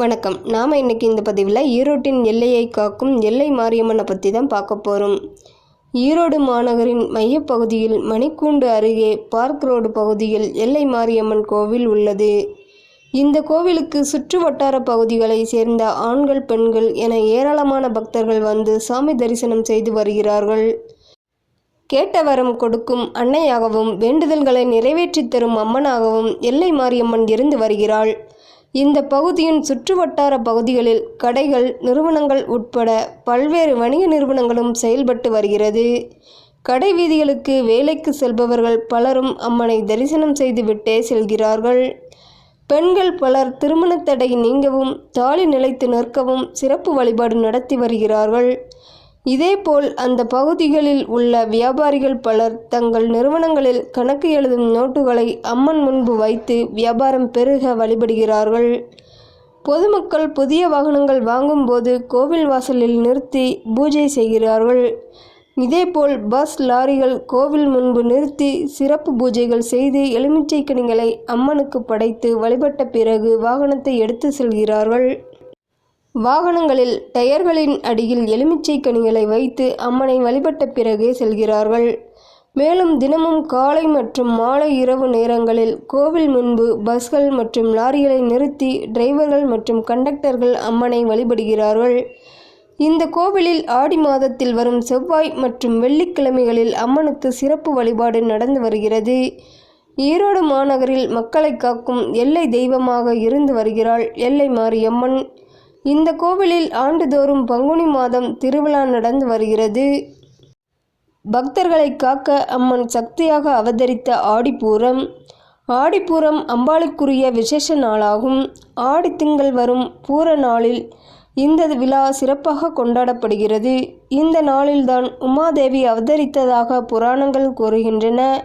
வணக்கம். நாம் இன்னைக்கு இந்த பதிவில் ஈரோட்டின் எல்லையை காக்கும் எல்லை மாரியம்மனை பற்றி தான் பார்க்க போகிறோம் ஈரோடு மாநகரின் மையப்பகுதியில் மணிக்கூண்டு அருகே பார்க் ரோடு பகுதியில் எல்லை மாரியம்மன் கோவில் உள்ளது. இந்த கோவிலுக்கு சுற்று வட்டார பகுதிகளை சேர்ந்த ஆண்கள் பெண்கள் என ஏராளமான பக்தர்கள் வந்து சாமி தரிசனம் செய்து வருகிறார்கள். கேட்டவரம் கொடுக்கும் அன்னையாகவும் வேண்டுதல்களை நிறைவேற்றித் தரும் அம்மனாகவும் எல்லை மாரியம்மன் இருந்து வருகிறாள். இந்த பகுதியின் சுற்றுவட்டார பகுதிகளில் கடைகள் நிறுவனங்கள் உட்பட பல்வேறு வணிக நிறுவனங்களும் செயல்பட்டு வருகிறது. கடை வீதிகளுக்கு வேலைக்கு செல்பவர்கள் பலரும் அம்மனை தரிசனம் செய்துவிட்டே செல்கிறார்கள். பெண்கள் பலர் திருமண தடை நீங்கவும் தாலி நிலைத்து நிற்கவும் சிறப்பு வழிபாடு நடத்தி வருகிறார்கள். இதேபோல் அந்த பகுதிகளில் உள்ள வியாபாரிகள் பலர் தங்கள் நிறுவனங்களில் கணக்கு எழுதும் நோட்டுகளை அம்மன் முன்பு வைத்து வியாபாரம் பெருக வழிபடுகிறார்கள். பொதுமக்கள் புதிய வாகனங்கள் வாங்கும்போது கோவில் வாசலில் நிறுத்தி பூஜை செய்கிறார்கள். இதேபோல் பஸ் லாரிகள் கோவில் முன்பு நிறுத்தி சிறப்பு பூஜைகள் செய்து எலுமிச்சை கனிகளை அம்மனுக்கு படைத்து வழிபட்ட பிறகு வாகனத்தை எடுத்து செல்கிறார்கள். வாகனங்களில் டயர்களின் அடியில் எலுமிச்சை கனிகளை வைத்து அம்மனை வழிபட்ட பிறகே செல்கிறார்கள். மேலும் தினமும் காலை மற்றும் மாலை இரவு நேரங்களில் கோவில் முன்பு பஸ்கள் மற்றும் லாரிகளை நிறுத்தி டிரைவர்கள் மற்றும் கண்டக்டர்கள் அம்மனை வழிபடுகிறார்கள். இந்த கோவிலில் ஆடி மாதத்தில் வரும் செவ்வாய் மற்றும் வெள்ளிக்கிழமைகளில் அம்மனுக்கு சிறப்பு வழிபாடு நடந்து வருகிறது. ஈரோடு மாநகரில் மக்களை காக்கும் எல்லை தெய்வமாக இருந்து வருகிறாள் எல்லை மாரியம்மன். இந்த கோவிலில் ஆண்டுதோறும் பங்குனி மாதம் திருவிழா நடந்து வருகிறது. பக்தர்களை காக்க அம்மன் சக்தியாக அவதரித்த ஆடிப்பூரம். ஆடிப்பூரம் அம்பாளுக்குரிய விசேஷ நாளாகும். ஆடி திங்கள் வரும் பூர நாளில் இந்த விழா சிறப்பாக கொண்டாடப்படுகிறது. இந்த நாளில்தான் உமாதேவி அவதரித்ததாக புராணங்கள் கூறுகின்றன.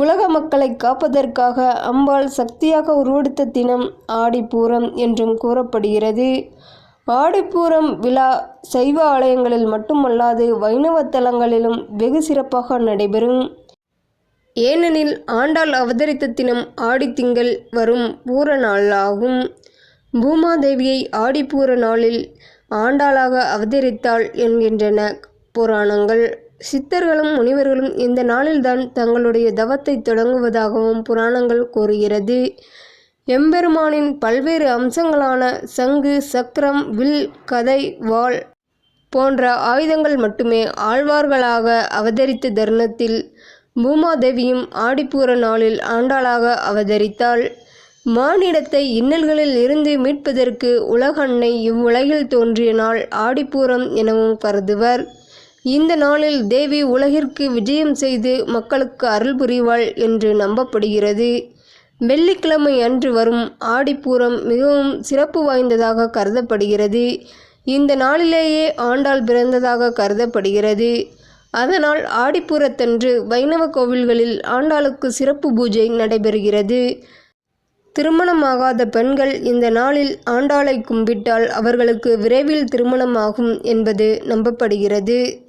உலக மக்களை காப்பதற்காக அம்பாள் சக்தியாக உருவெடுத்த தினம் ஆடிப்பூரம் என்றும் கூறப்படுகிறது. ஆடிப்பூரம் விழா சைவ ஆலயங்களில் மட்டுமல்லாது வைணவ தலங்களிலும் வெகு சிறப்பாக நடைபெறும். ஏனெனில் ஆண்டாள் அவதரித்த தினம் ஆடித்திங்கள் வரும் பூர நாளாகும். பூமாதேவியை ஆடிப்பூர நாளில் ஆண்டாளாக அவதரித்தாள் என்கின்றன புராணங்கள். சித்தர்களும் முனிவர்களும் இந்த நாளில்தான் தங்களுடைய தவத்தை தொடங்குவதாகவும் புராணங்கள் கூறுகிறது. எம்பெருமானின் பல்வேறு அம்சங்களான சங்கு சக்கரம் வில் கதை வாள் போன்ற ஆயுதங்கள் மட்டுமே ஆழ்வார்களாக அவதரித்த தருணத்தில் பூமாதேவியும் ஆடிப்பூர நாளில் ஆண்டாளாக அவதரித்தாள். மானிடத்தை இன்னல்களில் இருந்து மீட்பதற்கு உலகன்னை இவ்வுலகில் தோன்றிய நாள் ஆடிப்பூரம் எனவும் கருதுவர். இந்த நாளில் தேவி உலகிற்கு விஜயம் செய்து மக்களுக்கு அருள் புரிவாள் என்று நம்பப்படுகிறது. வெள்ளிக்கிழமை அன்று வரும் ஆடிப்பூரம் மிகவும் சிறப்பு வாய்ந்ததாக கருதப்படுகிறது. இந்த நாளிலேயே ஆண்டாள் பிறந்ததாக கருதப்படுகிறது. அதனால் ஆடிப்பூரத்தன்று வைணவ கோவில்களில் ஆண்டாளுக்கு சிறப்பு பூஜை நடைபெறுகிறது. திருமணமாகாத பெண்கள் இந்த நாளில் ஆண்டாளை கும்பிட்டால் அவர்களுக்கு விரைவில் திருமணமாகும் என்பது நம்பப்படுகிறது.